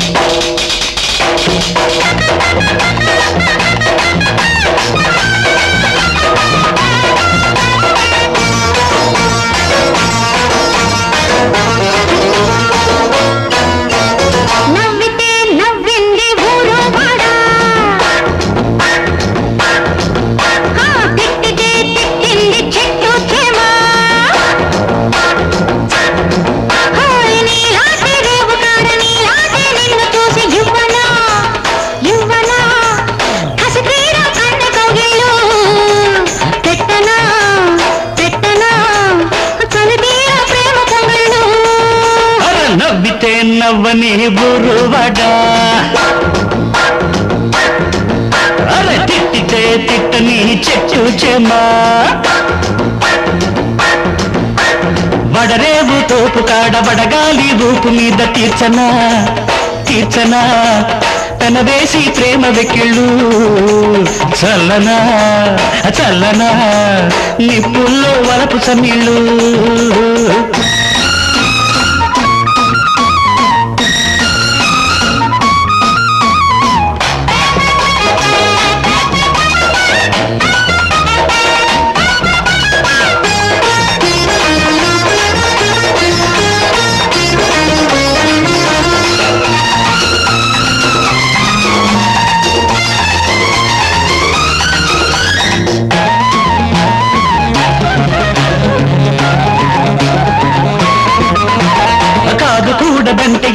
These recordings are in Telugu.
Thank you. నవ్వని బురువడా అరే తిట్టితే తిట్టని చెట్టు చెమా? వడరేవు తోపు కాడ వడగాలి రూపు మీద తీర్చనా తీర్చనా తన వేసి ప్రేమ వెక్కిళ్ళు. చల్లనా? చల్లనా? నిప్పుల్లో వలపు సన్నీళ్ళు.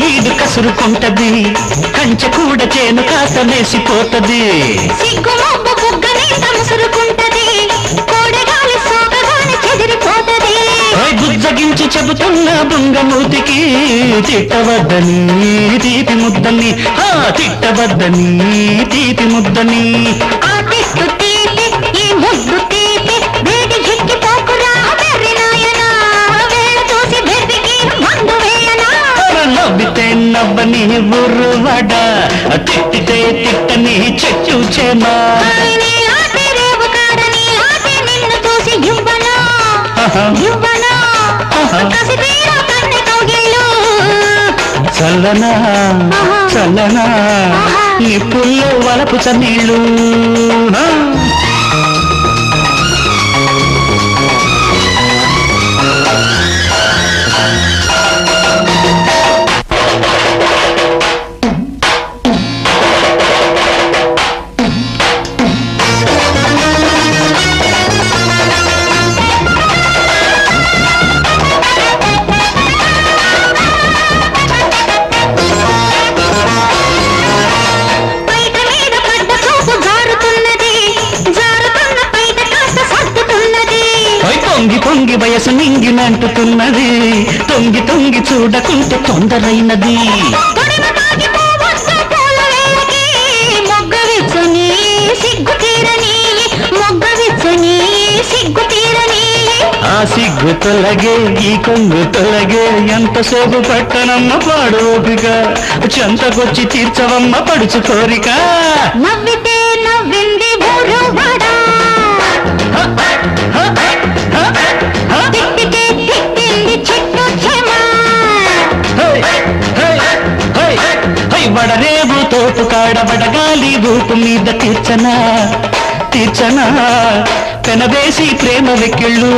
ఈడు కసురుకుంటది. కంచె కూడ చేను చెదిరిపోతది. ఓయ్ బుజ్జగించి చెబుతున్న బుంగమూతికి తిట్టవద్దని తీపి ముద్దని. తిట్టవద్దని తీపి ముద్దని. ఆ ఆహా. కసి తీరా కన్నె కౌగిళ్ళు. చల్లనా చల్లనా నిప్పుల్లో వలపు చన్నీళ్ళు వయసు నింగినంటుతున్నది తొంగి తొంగి చూడకుంటే తొందరైనది. ఆ సిగ్గు తొలగే ఈ కొంగు తొలగే ఎంతసేపు పట్టనమ్మ పాడు ఓపిక. చెంతకొచ్చి తీర్చవమ్మ పడుచు కోరిక. నవ్వితే నవ్వింది వడ రేవు తోపు కాడబడ గాలి భూపు మీద తీర్చనా తీర్చనా? కనవేసి ప్రేమ వెక్కిళ్ళు.